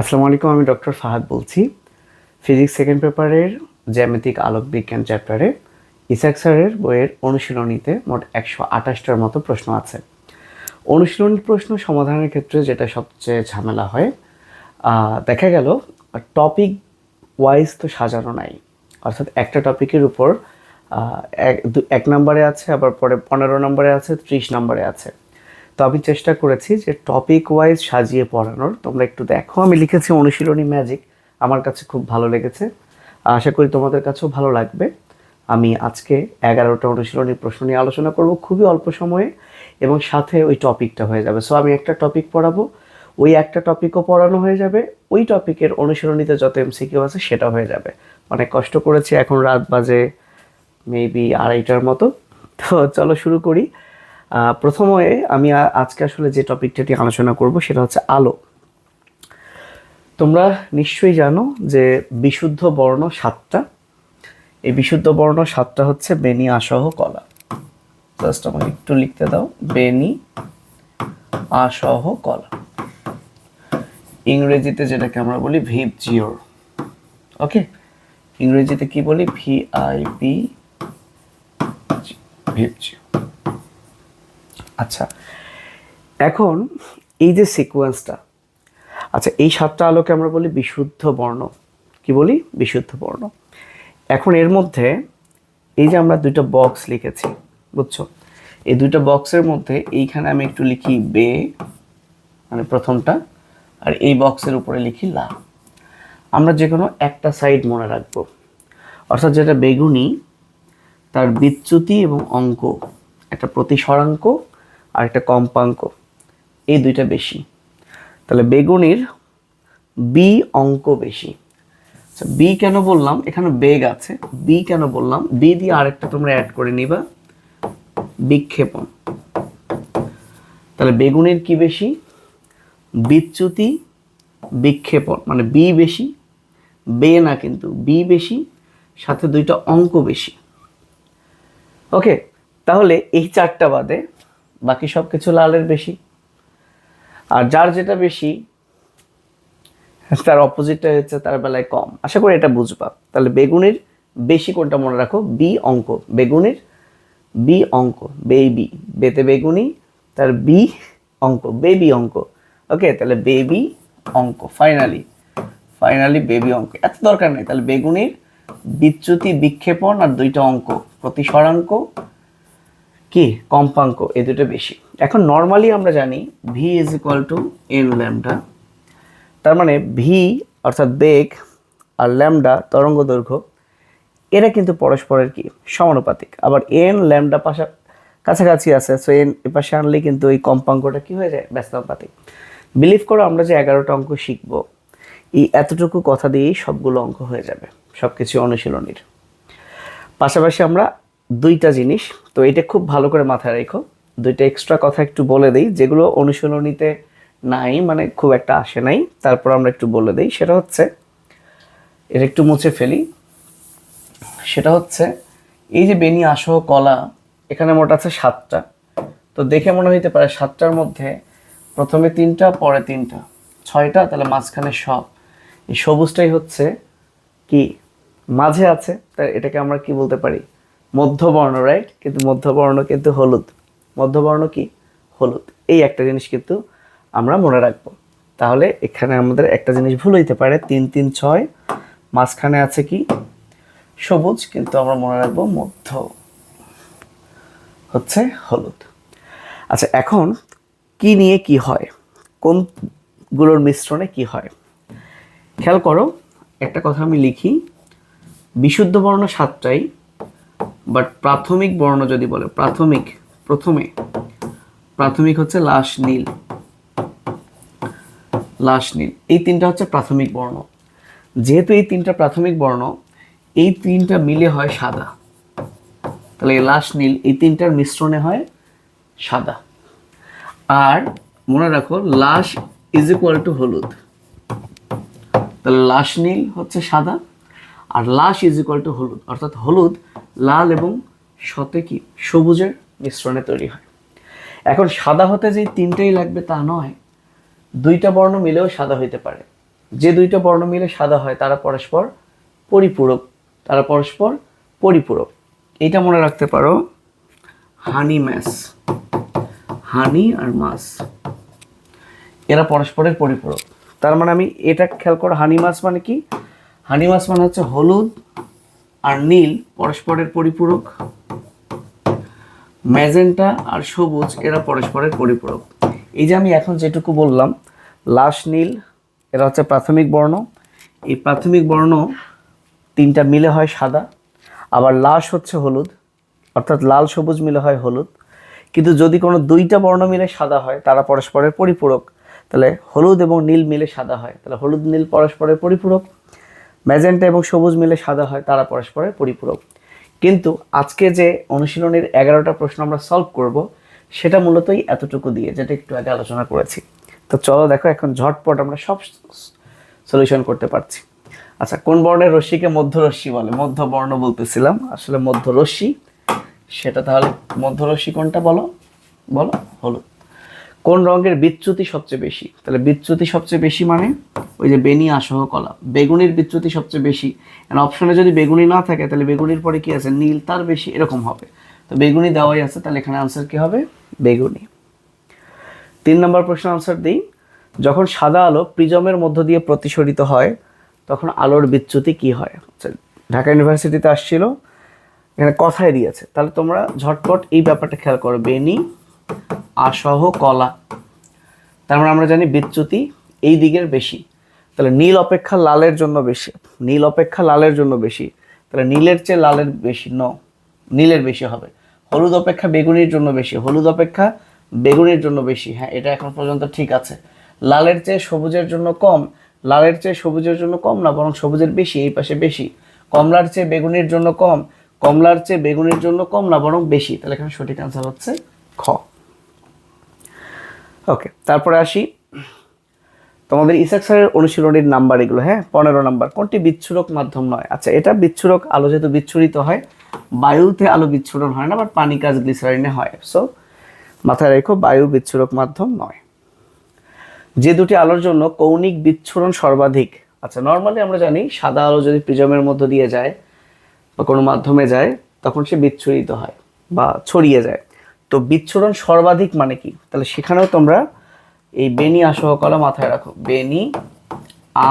আসসালামু আলাইকুম, আমি ডক্টর ফাহাদ বলছি। ফিজিক্স সেকেন্ড পেপারের জ্যামিতিক আলোক বিজ্ঞান চ্যাপ্টারে ইসাক স্যারের বইয়ের অনুশীলনীতে মোট একশো আঠাশটার মতো প্রশ্ন আছে। অনুশীলনী প্রশ্ন সমাধানের ক্ষেত্রে যেটা সবচেয়ে ঝামেলা হয় দেখা গেল টপিক ওয়াইজ তো সাজানো নাই। অর্থাৎ একটা টপিকের উপর এক নম্বরে আছে, আবার পরে পনেরো নম্বরে আছে, ত্রিশ নম্বরে আছে। তো আমি চেষ্টা করেছি যে টপিক ওয়াইজ সাজিয়ে পড়ানোর। তোমরা একটু দেখো। আমি লিখেছি অনুশীলনী ম্যাজিক আমার কাছে খুব ভালো লেগেছে। আশা করি তোমাদের কাছেও ভালো লাগবে। আমি আজকে এগারোটা অনুশীলনী প্রশ্ন নিয়ে আলোচনা করব খুবই অল্প সময়ে এবং সাথে ওই টপিকটা হয়ে যাবে। সো আমি একটা টপিক পড়াবো। ওই একটা টপিকও পড়ানো হয়ে যাবে। ওই টপিকের অনুশীলনীতে যত এমসিকিউ আছে সেটা হয়ে যাবে। অনেক কষ্ট করেছি। এখন রাত বাজে মেবি আড়াইটার মতো। তো চলো শুরু করি। প্রথমে আমি আজকে আসলে যে টপিকটা নিয়ে আলোচনা করব সেটা হচ্ছে আলো। তোমরা নিশ্চয়ই জানো যে বিশুদ্ধ বর্ণ সাতটা। এই বিশুদ্ধ বর্ণ সাতটা হচ্ছে বেনি আসহ কলা। জাস্ট আমাকে একটু লিখতে দাও। বেনি আসহ কলা। ইংরেজিতে যেটাকে আমরা বলি ভিপ জিওর ওকে ইংরেজিতে কি বলি? ভি আই ভিপ জিও আচ্ছা এখন এই যে সিকোয়েন্সটা আচ্ছা এই সাতটা আলোকে আমরা বলি বিশুদ্ধ বর্ণ। কি বলি? বিশুদ্ধ বর্ণ। এখন এর মধ্যে এই যে আমরা দুইটা বক্স লিখেছি, বুঝছ? এই দুইটা বক্সের মধ্যে এইখানে আমি একটু লিখি বে মানে প্রথমটা, আর এই বক্সের উপরে লিখি লা। আমরা যে কোনো একটা সাইড মনে রাখব। অর্থাৎ যেটা বেগুনি, তার বিচ্যুতি এবং অঙ্ক, একটা প্রতিসরাঙ্ক আর একটা কম্পাঙ্ক, এই দুইটা বেশি। তাহলে বেগুনির বি অঙ্ক বেশি। আচ্ছা বি কেন বললাম? এখানে বেগ আছে। বি কেন বললাম? বি দিয়ে আরেকটা তোমরা অ্যাড করে নিবা। বিক্ষেপণ। তাহলে বেগুনের কি বেশি? বিচ্যুতি, বিক্ষেপণ। মানে বি বেশি, বে না কিন্তু বি বেশি, সাথে দুইটা অঙ্ক বেশি। ওকে তাহলে এই চারটা বাদে বাকি সব কিছু লালের বেশি। আর যার যেটা বেশি, তার অপোজিটটা হচ্ছে তার বেলায় কম। আশা করি এটা বুঝবা। তাহলে বেগুনের বেশি কোনটা মনে রাখো? বি অঙ্ক। বেগুনের বি অঙ্ক। বেবি বেতে বেগুনি, তার বি অঙ্ক। বেবি অঙ্ক। ওকে তাহলে বেবি অঙ্ক। ফাইনালি ফাইনালি বেবি অঙ্ক। এত দরকার নেই। তাহলে বেগুনির বিচ্যুতি বিক্ষেপণ আর দুইটা অঙ্ক। প্রতিসরাঙ্ক কি? কম্পাঙ্ক এ দুটো বেশি। এখন নর্মালি আমরা জানি V is equal to N lambda তার মানে ভি অর্থাৎ বেগ আর ল্যামডা তরঙ্গ দৈর্ঘ্য, এরা কিন্তু পরস্পরের কি? সমানুপাতিক। আবার এন ল্যামডা পাশা কাছাকাছি আছে সো এন এপাশে আনলে কিন্তু এই কম্পাঙ্কটা কি হয়ে যায়? ব্যস্তানুপাতিক। বিলিভ করো, আমরা যে এগারোটা অঙ্ক শিখব, এই এতটুকু কথা দিয়েই সবগুলো অঙ্ক হয়ে যাবে সব কিছু অনুশীলনীর। পাশাপাশি আমরা দুইটা জিনিস। তো এটা খুব ভালো করে মাথায় রেখো। দুইটা এক্সট্রা কথা একটু বলে দিই, যেগুলো অনুশীলনীতে নাই মানে খুব একটা আসে নাই। তারপর আমরা একটু বলে দিই, সেটা হচ্ছে, এটা একটু মুছে ফেলি। সেটা হচ্ছে, এই যে বেনি আসহ কলা, এখানে মোট আছে সাতটা। তো দেখে মনে হইতে পারে সাতটার মধ্যে প্রথমে তিনটা, পরে তিনটা। ছয়টা, তাহলে মাঝখানে সব। এই সবুজটাই হচ্ছে কি? মাঝে আছে, তাই এটাকে আমরা কি বলতে পারি? মধ্যবর্ণ রাইট কিন্তু মধ্যবর্ণ কিন্তু হলুদ। মধ্যবর্ণ কি? হলুদ। এই একটা জিনিস কিন্তু আমরা মনে রাখব। তাহলে এখানে আমাদের একটা জিনিস ভুল হইতে পারে। তিন তিন, ছয়। মাঝখানে আছে কি? সবুজ, কিন্তু আমরা মনে রাখব মধ্য হচ্ছে হলুদ। আচ্ছা এখন কি নিয়ে কি হয়? কোনগুলোর মিশ্রণে কি হয়? খেয়াল করো, একটা কথা আমি লিখি। বিশুদ্ধ বর্ণ সাতটাই বাট প্রাথমিক বর্ণ যদি বলে, প্রাথমিক, প্রথমে, প্রাথমিক হচ্ছে লাশ নীল। লাশ নীল। এই তিনটা হচ্ছে প্রাথমিক বর্ণ। যেহেতু এই তিনটা প্রাথমিক বর্ণ, এই তিনটা মিলে হয় সাদা। তাহলে লাশ নীল, এই তিনটার মিশ্রণে হয় সাদা। আর মনে রাখো, লাশ ইজ ইকুয়াল টু হলুদ। তাহলে লাশ নীল হচ্ছে সাদা আর লাশ ইজ ইকুয়াল টু হলুদ। অর্থাৎ হলুদ, লাল এবং সতে কি? সবুজের মিশ্রণে তৈরি হয়। এখন সাদা হতে যে তিনটেই লাগবে তা নয়, দুইটা বর্ণ মিলেও সাদা হইতে পারে। যে দুইটা বর্ণ মিলে সাদা হয়, তারা পরস্পর পরিপূরক, তারা পরস্পর পরিপূরক। এটা মনে রাখতে পারো, হানি ম্যাস। হানি আর মাছ এরা পরস্পরের পরিপূরক। তার মানে আমি এটা খেয়াল করো, হানি মাছ মানে কি? হানি মাছ মানে হচ্ছে হলুদ আর নীল পরস্পরের পরিপূরক। ম্যাজেন্টা আর সবুজ এরা পরস্পরের পরিপূরক। এই যে আমি এখন যেটুকু বললাম, লাশ নীল, এরা হচ্ছে প্রাথমিক বর্ণ। এই প্রাথমিক বর্ণ তিনটা মিলে হয় সাদা, আবার লাশ হচ্ছে হলুদ, অর্থাৎ লাল সবুজ মিলে হয় হলুদ। কিন্তু যদি কোনো দুইটা বর্ণ মিলে সাদা হয়, তারা পরস্পরের পরিপূরক। তাহলে হলুদ এবং নীল মিলে সাদা হয়। তাহলে হলুদ নীল পরস্পরের পরিপূরক। ম্যাজেন্টা এবং সবুজ মিলে সাদা হয়, তারা পরস্পরের পরিপূরক। কিন্তু আজকে যে অনুশীলনের এগারোটা প্রশ্ন আমরা সলভ করব, সেটা মূলতই এতটুকু দিয়ে, যেটা একটু আগে আলোচনা করেছি। তো চলো দেখো এখন ঝটপট আমরা সব সলিউশন করতে পারছি। আচ্ছা কোন বর্ণের রশ্মিকে মধ্যরশ্মি বলে? মধ্য বর্ণ বলতেছিলাম, আসলে মধ্যরশ্মি, সেটা তাহলে মধ্যরশ্মি কোনটা বলো? বলো, হলুদ। কোন রঙের বিচ্যুতি সবচেয়ে বেশি? তাহলে বিচ্যুতি সবচেয়ে বেশি মানে ওই যে বেনি আসহ কলা। বেগুনির বিচ্যুতি সবচেয়ে বেশি। অপশনে যদি বেগুনি না থাকে তাহলে বেগুনির পরে কি আছে? নীল তার বেশি এরকম হবে। তো বেগুনি দেওয়াই আছে তাহলে এখানে আনসার কি হবে? বেগুনি। তিন নম্বর প্রশ্ন আনসার দিই। যখন সাদা আলো প্রিজমের মধ্য দিয়ে প্রতিসরিত হয় তখন আলোর বিচ্যুতি কি হয়? আচ্ছা, ঢাকা ইউনিভার্সিটিতে আসছিল এখানে কথায় দিয়েছে। তাহলে তোমরা ঝটপট এই ব্যাপারটা খেয়াল করো। বেনি আসহ কলা। তার মানে আমরা জানি বিচ্যুতি এই দিকের বেশি। তাহলে নীল অপেক্ষা লালের জন্য বেশি। নীল অপেক্ষা লালের জন্য বেশি। তাহলে নীলের চেয়ে লালের বেশি। ন নীলের বেশি হবে। হলুদ অপেক্ষা বেগুনির জন্য বেশি। হলুদ অপেক্ষা বেগুনির জন্য বেশি। হ্যাঁ এটা এখন পর্যন্ত ঠিক আছে। লালের চেয়ে সবুজের জন্য কম। লালের চেয়ে সবুজের জন্য কম না, বরং সবুজের বেশি, এই পাশে বেশি। কমলার চেয়ে বেগুনির জন্য কম। কমলার চেয়ে বেগুনির জন্য কম না, বরং বেশি। তাহলে এখানে সঠিক অ্যান্সার হচ্ছে খ। ওকে তারপরে আসি। তোমাদের ইসাক স্যারের অনুশীলনীর নাম্বার এগুলো হ্যাঁ? পনেরো নাম্বার। কোনটি বিচ্ছুরক মাধ্যম নয়? আচ্ছা এটা বিচ্ছুরক আলো যেহেতু বিচ্ছুরিত হয়, বায়ুতে আলো বিচ্ছুরণ হয় না বাট পানি কাজ গ্লিসারিনে হয়। সো মাথায় রেখো, বায়ু বিচ্ছুরক মাধ্যম নয়। যে দুটি আলোর জন্য কৌণিক বিচ্ছুরণ সর্বাধিক আচ্ছা নর্মালি আমরা জানি সাদা আলো যদি প্রিজমের মধ্য দিয়ে যায় বা কোনো মাধ্যমে যায়, তখন সে বিচ্ছুরিত হয় বা ছড়িয়ে যায়। তো বিচ্ছুরণ সর্বাধিক মানে কি? তাহলে সেখানেও তোমরা এই বেনি আসহ কলা মাথায় রাখো। বেনি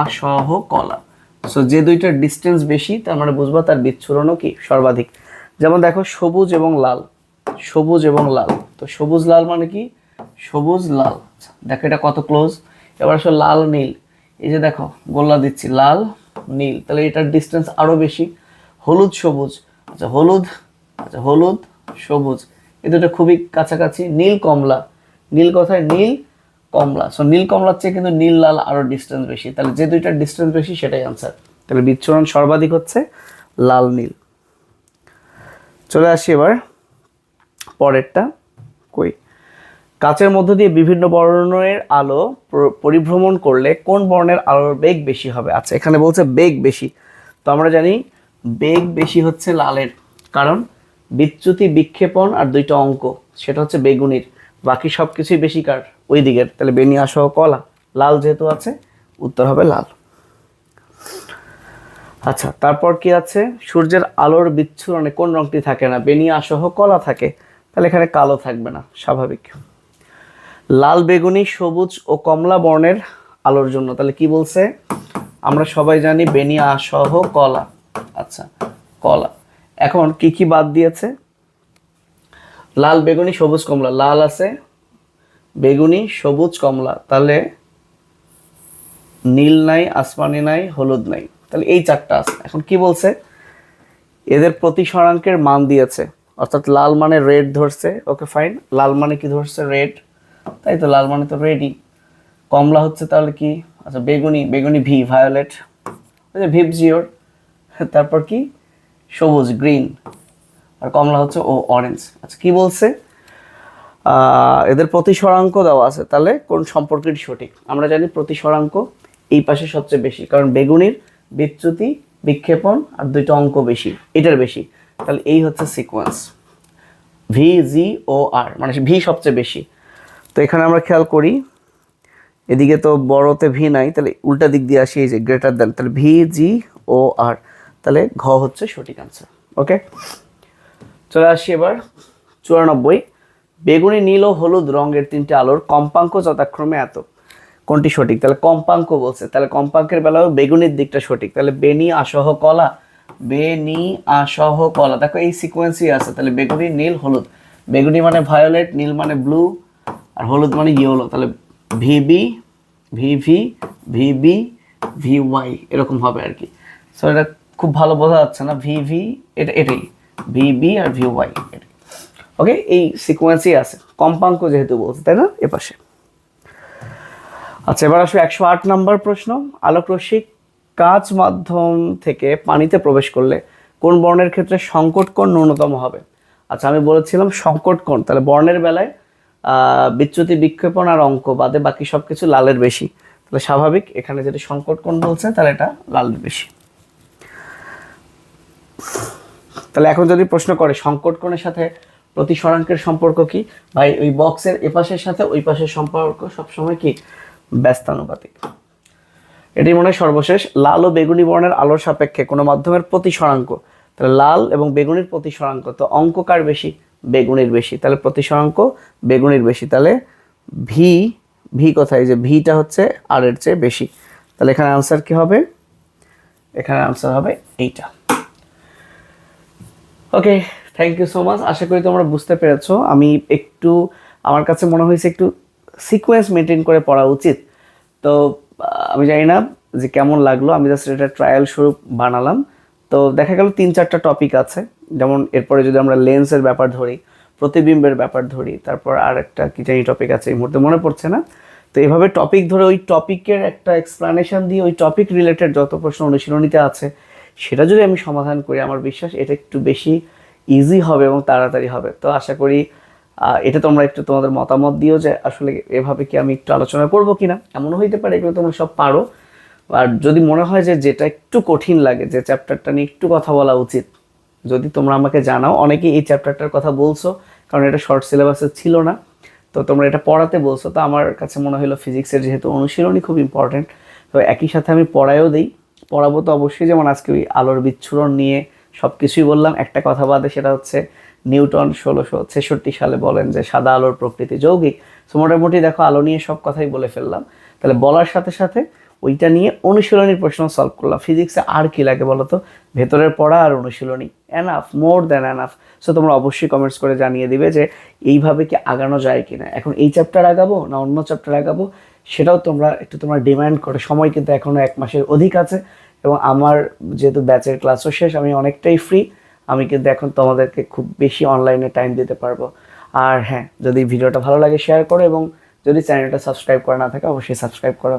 আসহ কলা। সো যে দুইটার ডিস্টেন্স বেশি তার মানে বুঝবা তার বিচ্ছুরণও কি সর্বাধিক। যেমন দেখো সবুজ এবং লাল। সবুজ এবং লাল। তো সবুজ লাল মানে কি? সবুজ লাল। আচ্ছা, দেখো এটা কত ক্লোজ এবার আসলে লাল নীল। এই যে দেখো গোল্লা দিচ্ছি লাল নীল। তাহলে এটার ডিস্টেন্স আরও বেশি। হলুদ সবুজ। আচ্ছা হলুদ আচ্ছা হলুদ সবুজ। এই দুটো খুবই কাছাকাছি। নীল কমলা। নীল কথায় নীল কমলা। সো নীল কমলার চেয়ে কিন্তু নীল, লাল আরও ডিস্টেন্স বেশি। তাহলে যে দুইটার ডিস্টেন্স বেশি, সেটাই আনসার তাহলে বিচ্ছুরণ সর্বাধিক হচ্ছে লাল, নীল। চলে আসি এবার পরেরটা। কই? কাচের মধ্য দিয়ে বিভিন্ন বর্ণের আলো প্র- পরিভ্রমণ করলে কোন বর্ণের আলোর বেগ বেশি হবে? আচ্ছা এখানে বলছে বেগ বেশি। তো আমরা জানি বেগ বেশি হচ্ছে লালের। কারণ বিচ্যুতি, বিক্ষেপণ আর দুইটা অঙ্ক। সেটা হচ্ছে বেগুনির। বাকি সব কিছুই বেশি কার? ওই দিকের। তাহলে বেনিয়া সহ কলা। লাল যেহেতু আছে, উত্তর হবে লাল। আচ্ছা তারপর কি আছে? সূর্যের আলোর বিচ্ছুরণে কোন রঙটি থাকে না? বেনিয়া সহ কলা থাকে। তাহলে এখানে কালো থাকবে না, স্বাভাবিক। লাল বেগুনি সবুজ ও কমলা বর্ণের আলোর জন্য। তাহলে কি বলছে? আমরা সবাই জানি বেনিয়া সহ কলা। আচ্ছা কলা। এখন কি কি বাদ দিয়েছে? লাল বেগুনি, সবুজ কমলা। লাল আছে, বেগুনি, সবুজ কমলা। তাহলে নীল নাই, আসমানি নাই, হলুদ নাই। তাহলে এই চারটা আছে। এখন কি বলছে? এদের প্রতিসরাঙ্কের মান দিয়েছে। অর্থাৎ লাল মানে রেড ধরছে ওকে ফাইন লাল মানে কি ধরছে? রেড তাই তো, লাল মানে তো রেডই কমলা হচ্ছে তাহলে কি? আচ্ছা বেগুনি। বেগুনি ভি ভায়োলেট ভিপ জিওর তারপর কি? সবুজ গ্রিন আর কমলা হচ্ছে ও অরেঞ্জ আচ্ছা কি বলছে? এদের প্রতিসরাঙ্ক দেওয়া আছে, তাহলে কোন সম্পর্কটি সঠিক? আমরা জানি প্রতিসরাঙ্ক এই পাশে সবচেয়ে বেশি, কারণ বেগুনির বিচ্যুতি, বিক্ষেপণ আর দুইটা অঙ্ক বেশি, এটার বেশি। তাহলে এই হচ্ছে সিকোয়েন্স ভি জি ও আর মানে ভি সবচেয়ে বেশি। তো এখানে আমরা খেয়াল করি, এদিকে তো বড়তে ভি নাই, তাহলে উল্টা দিক দিয়ে আসি, এই যে গ্রেটার দেন তাহলে ভি জি ও আর তাহলে ঘ হচ্ছে সঠিক আনসার ওকে চলে আসি এবার, চুরানব্বই। বেগুনি নীল ও হলুদ রঙের তিনটে আলোর কম্পাঙ্ক যথাক্রমে এত। কোনটি সঠিক? তাহলে কম্পাঙ্ক বলছে। তাহলে কম্পাঙ্কের বেলাও বেগুনির দিকটা সঠিক। তাহলে বেনি আসহ কলা, বেনি আসহ কলা। দেখো এই সিকোয়েন্সই আছে। তাহলে বেগুনি নীল, হলুদ। বেগুনি মানে ভায়োলেট নীল মানে ব্লু আর হলুদ মানে ইয়েলো তাহলে VB, VV, VB V Y এরকম হবে আর কি। সো এটা খুব ভালো বোঝা যাচ্ছে না ভি ভি এটা, এটাই। ভিবি আর ভি ওয়াই ওকে এই সিকোয়েন্সই আছে। কম্পাঙ্ক যেহেতু বলছে, তাই না? এপাশে। আচ্ছা এবার আসবে একশো আট নম্বর প্রশ্ন। আলোকরশ্মি কাজ মাধ্যম থেকে পানিতে প্রবেশ করলে কোন বর্ণের ক্ষেত্রে সংকট কোণ ন্যূনতম হবে? আচ্ছা আমি বলেছিলাম সংকট কোণ। তাহলে বর্ণের বেলায় বিচ্যুতি, বিক্ষেপণ আর অঙ্ক বাদে বাকি সব কিছু লালের বেশি। তাহলে স্বাভাবিক, এখানে যেটা সংকট কোণ বলছে, তাহলে এটা লালের বেশি। তাহলে এখন যদি প্রশ্ন করে, সংকট কোণের সাথে প্রতিসরাঙ্কের সম্পর্ক কি? ভাই, ওই বক্সের এপাশের সাথে ওই পাশের সম্পর্ক সবসময় কি? ব্যস্তানুপাতিক। এটি মনে হয় সর্বশেষ। লাল ও বেগুনি বর্ণের আলোর সাপেক্ষে কোনো মাধ্যমের প্রতিসরাঙ্ক তাহলে লাল এবং বেগুনির প্রতিসরাঙ্ক তো অঙ্ক কার বেশি? বেগুনির বেশি। তাহলে প্রতিসরাঙ্ক বেগুনির বেশি। তাহলে ভি ভি কোথায়? যে ভিটা হচ্ছে আর এর চেয়ে বেশি। তাহলে এখানে আনসার কি হবে? এখানে আনসার হবে এইটা। Okay thank you so much আশা করি তোমরা বুঝতে পেরেছ। আমি একটু, আমার কাছে মনে হয়েছে একটু সিকোয়েন্স মেনটেন করে পড়া উচিত। তো আমি জানি না যে কেমন লাগল। আমি জাস্ট এটা ট্রায়াল স্বরূপ বানালাম। তো, দেখা গেল তিন চারটা টপিক আছে। যেমন এরপরে যদি আমরা লেন্সের ব্যাপার ধরি, প্রতিবিম্বের ব্যাপার ধরি, তারপর আর একটা কি জানি টপিক আছে, এই মুহূর্তে মনে পড়ছে না। তো এইভাবে টপিক ধরে ওই টপিকের একটা এক্সপ্লানেশন দিয়ে ওই টপিক রিলেটেড যত প্রশ্ন অনুশীলনীতে আছে সেটা যদি আমি সমাধান করি, আমার বিশ্বাস এটা একটু বেশি ইজি হবে এবং তাড়াতাড়ি হবে। তো আশা করি এটা তোমরা একটু তোমাদের মতামত দিও যে আসলে এভাবে কি আমি একটু আলোচনা করব কি না এমনও হইতে পারে এগুলো তোমরা সব পারো। আর যদি মনে হয় যে যেটা একটু কঠিন লাগে, যে চ্যাপ্টারটা নিয়ে একটু কথা বলা উচিত, যদি তোমরা আমাকে জানাও। অনেকেই এই চ্যাপ্টারটার কথা বলছো, কারণ এটা শর্ট সিলেবাসে ছিল না। তো তোমরা এটা পড়াতে বলছো। তো আমার কাছে মনে হলো ফিজিক্সের যেহেতু অনুশীলনী খুব ইম্পর্টেন্ট তো একই সাথে আমি পড়ায়ও দিই। পড়াবো তো অবশ্যই, যেমন আজকে ওই আলোর বিচ্ছুরণ নিয়ে সব কিছুই বললাম। একটা কথা বাদে সেটা হচ্ছে, নিউটন ষোলোশো ছেষট্টি সালে বলেন যে, সাদা আলোর প্রকৃতি যৌগিক। তো মোটামুটি দেখো, আলো নিয়ে সব কথাই বলে ফেললাম। তাহলে বলার সাথে সাথে ওইটা নিয়ে অনুশীলনীর প্রশ্ন সলভ করলাম। ফিজিক্সে আর কি লাগে বলো তো ভেতরের পড়া আর অনুশীলনী। Enough more than enough so তোমরা অবশ্যই কমেন্টস করে জানিয়ে দিবে যে এইভাবে কি আগানো যায় কিনা। এখন এই চ্যাপ্টার আগাবো না অন্য চ্যাপ্টার আগাবো? সেটাও তোমরা একটু তোমরা ডিমান্ড করো। সময় কিন্তু এখনও এক মাসের অধিক আছে এবং আমার যেহেতু ব্যাচের ক্লাসও শেষ, আমি অনেকটাই ফ্রি আমি কিন্তু এখন তোমাদেরকে খুব বেশি অনলাইনে টাইম দিতে পারব। আর হ্যাঁ যদি ভিডিওটা ভালো লাগে শেয়ার করো এবং যদি চ্যানেলটা সাবস্ক্রাইব করা না থাকে, অবশ্যই সাবস্ক্রাইব করো।